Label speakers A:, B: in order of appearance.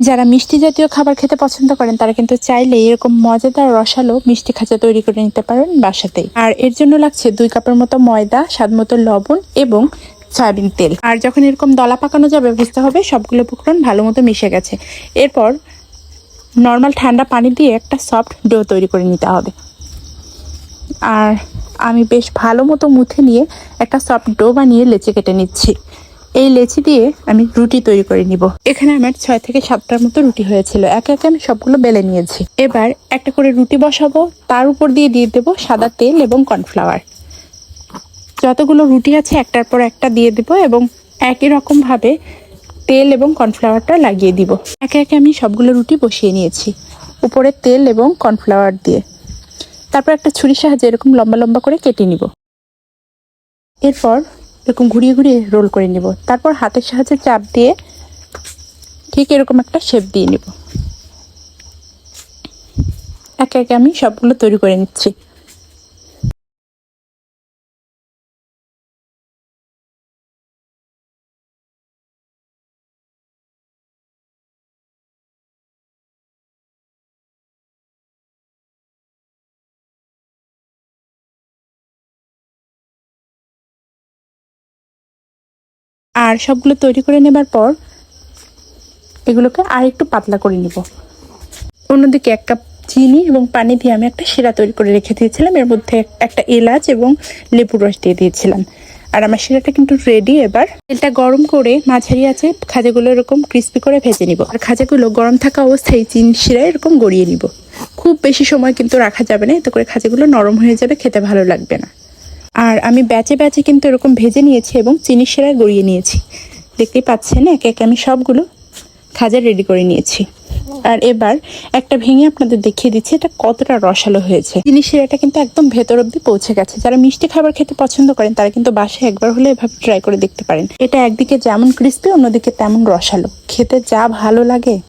A: যারা মিষ্টি জাতীয় খাবার খেতে পছন্দ করেন, তারা কিন্তু চাইলে এরকম মজাদার রসালো মিষ্টি খাঁচা তৈরি করে নিতে পারেন বাসাতেই। আর এর জন্য লাগছে দুই কাপের মতো ময়দা, স্বাদ মতো লবণ এবং সয়াবিন তেল। আর যখন এরকম দলা পাকানো যাবে, বুঝতে হবে সবগুলো উপকরণ ভালো মতো মিশে গেছে। এরপর নর্মাল ঠান্ডা পানি দিয়ে একটা সফট ডো তৈরি করে নিতে হবে। আর আমি বেশ ভালো মতো মুথে নিয়ে একটা সফট ডো বানিয়ে লেচে কেটে নিচ্ছি। এই লেচি দিয়ে আমি রুটি তৈরি করে নিব। এখানে আমার ছয় থেকে সাতটার মতো রুটি হয়েছিল। একে একে আমি সবগুলো বেলে নিয়েছি। এবার একটা করে রুটি বসাবো। তার উপর দিয়ে দিয়ে দেবো সাদা তেল এবং কর্নফ্লাওয়ার। যতগুলো রুটি আছে একটার পর একটা দিয়ে দেব এবং একই রকমভাবে তেল এবং কর্নফ্লাওয়ারটা লাগিয়ে দিব। একে একে আমি সবগুলো রুটি বসিয়ে নিয়েছি উপরে তেল এবং কর্নফ্লাওয়ার দিয়ে। তারপর একটা ছুরির সাহায্যে এরকম লম্বা লম্বা করে কেটে নিব। এরপর এরকম ঘুরিয়ে ঘুরিয়ে রোল করে নিব। তারপর হাতের সাহায্যে চাপ দিয়ে ঠিক এরকম একটা শেপ দিয়ে নিব। একে একে আমি সবগুলো তৈরি করে নিচ্ছি। আর সবগুলো তৈরি করে নেবার পর এগুলোকে আর একটু পাতলা করে নিব। অন্যদিকে এক কাপ চিনি এবং পানি দিয়ে আমি একটা শিরা তৈরি করে রেখে দিয়েছিলাম। এর মধ্যে একটা এলাচ এবং লেবুর রস দিয়ে দিয়েছিলাম। আর আমার শিরাটা কিন্তু রেডি এবার। তেলটা গরম করে মাঝারি আছে, খাজাগুলো এরকম ক্রিস্পি করে ভেজে নিব। আর খাজাগুলো গরম থাকা অবস্থায় চিনি শিরা এরকম গড়িয়ে নিব। খুব বেশি সময় কিন্তু রাখা যাবে না, এতে করে খাজাগুলো নরম হয়ে যাবে, খেতে ভালো লাগবে না। আর আমি ব্যাচে ব্যাচে কিন্তু এরকম ভেজে নিয়েছি এবং চিনি সেরায় গড়িয়ে নিয়েছি। দেখতেই পাচ্ছেন, একে একে আমি সবগুলো খাজা রেডি করে নিয়েছি। আর এবার একটা ভেঙে আপনাদের দেখিয়ে দিচ্ছি, এটা কতটা রসালো হয়েছে। চিনি সেরাটা কিন্তু একদম ভেতর অব্দি পৌঁছে গেছে। যারা মিষ্টি খাবার খেতে পছন্দ করেন, তারা কিন্তু বাসায় একবার হলে এভাবে ট্রাই করে দেখতে পারেন। এটা একদিকে যেমন ক্রিস্পি অন্যদিকে তেমন রসালো। খেতে যা ভালো লাগে।